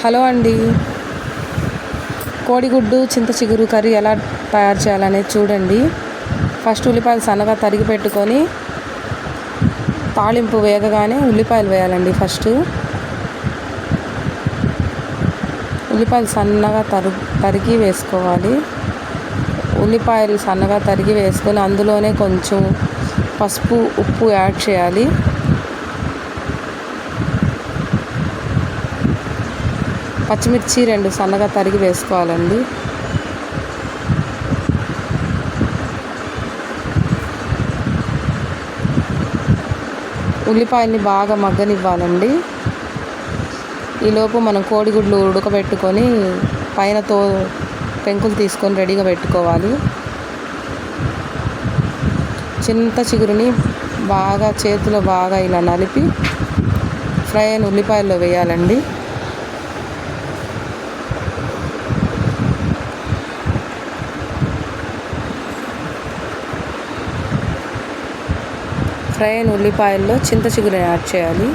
Hello అండి. కోడిగుడ్డు చింత చిగురు కర్రీ ఎలా తయారు చేయాలనేది చూడండి. ఫస్ట్ ఉల్లిపాయలు సన్నగా తరిగి పెట్టుకొని తాళింపు వేగగానే ఉల్లిపాయలు వేయాలండి ఫస్ట్. ఉల్లిపాయలు సన్నగా తరు తరిగి వేసుకోవాలి. ఉల్లిపాయలు సన్నగా తరిగి వేసుకొని అందులోనే కొంచెం పసుపు ఉప్పు యాడ్ చేయాలి. పచ్చిమిర్చి రెండు సన్నగా తరిగి వేసుకోవాలండి. ఉల్లిపాయల్ని బాగా మగ్గనివ్వాలండి. ఈలోపు మనం కోడిగుడ్లు ఉడకబెట్టుకొని పైనతో పెంకులు తీసుకొని రెడీగా పెట్టుకోవాలి. చింత చిగురుని బాగా చేతిలో బాగా ఇలా నలిపి ఫ్రై అయిన ఉల్లిపాయల్లో వేయాలండి. ఫ్రై అయిన ఉల్లిపాయల్లో చింత చిగురు యాడ్ చేయాలి.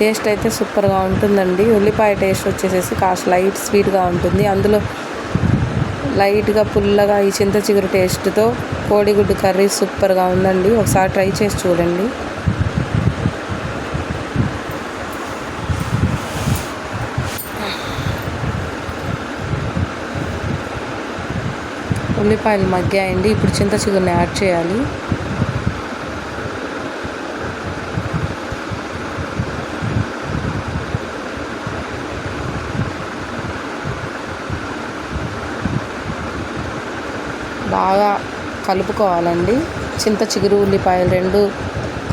టేస్ట్ అయితే సూపర్గా ఉంటుందండి. ఉల్లిపాయ టేస్ట్ వచ్చేసేసి కాస్త లైట్ స్వీట్గా ఉంటుంది. అందులో లైట్గా పుల్లగా ఈ చింత చిగురు టేస్ట్తో కోడిగుడ్డు కర్రీ సూపర్గా ఉందండి. ఒకసారి ట్రై చేసి చూడండి. ఉల్లిపాయలు మగ్గాయండి. ఇప్పుడు చింత చిగురుని యాడ్ చేయాలి. బాగా కలుపుకోవాలండి. చింత చిగురు ఉల్లిపాయలు రెండు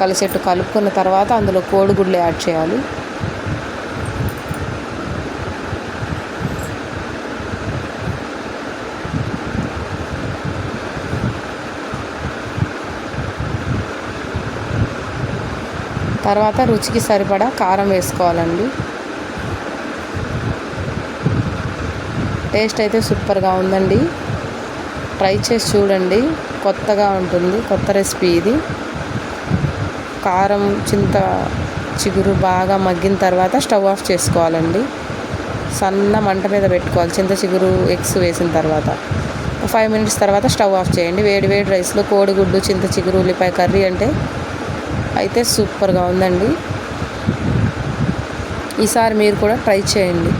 కలిసేట్టు కలుపుకున్న తర్వాత అందులో కోడిగుడ్లు యాడ్ చేయాలి. తర్వాత రుచికి సరిపడా కారం వేసుకోవాలండి. టేస్ట్ అయితే సూపర్గా ఉందండి. ట్రై చేసి చూడండి. కొత్తగా ఉంటుంది కొత్త రెసిపీ ఇది. కారం చింత చిగురు బాగా మగ్గిన తర్వాత స్టవ్ ఆఫ్ చేసుకోవాలండి. సన్న మంట మీద పెట్టుకోవాలి చింత చిగురు ఎగ్స్ వేసిన తర్వాత. ఫైవ్ మినిట్స్ తర్వాత స్టవ్ ఆఫ్ చేయండి. వేడి వేడి రైస్లో కోడిగుడ్డు చింత చిగురు ఉల్లిపాయ కర్రీ అంటే అయితే సూపర్గా ఉందండి. ఈసారి మీరు కూడా ట్రై చేయండి.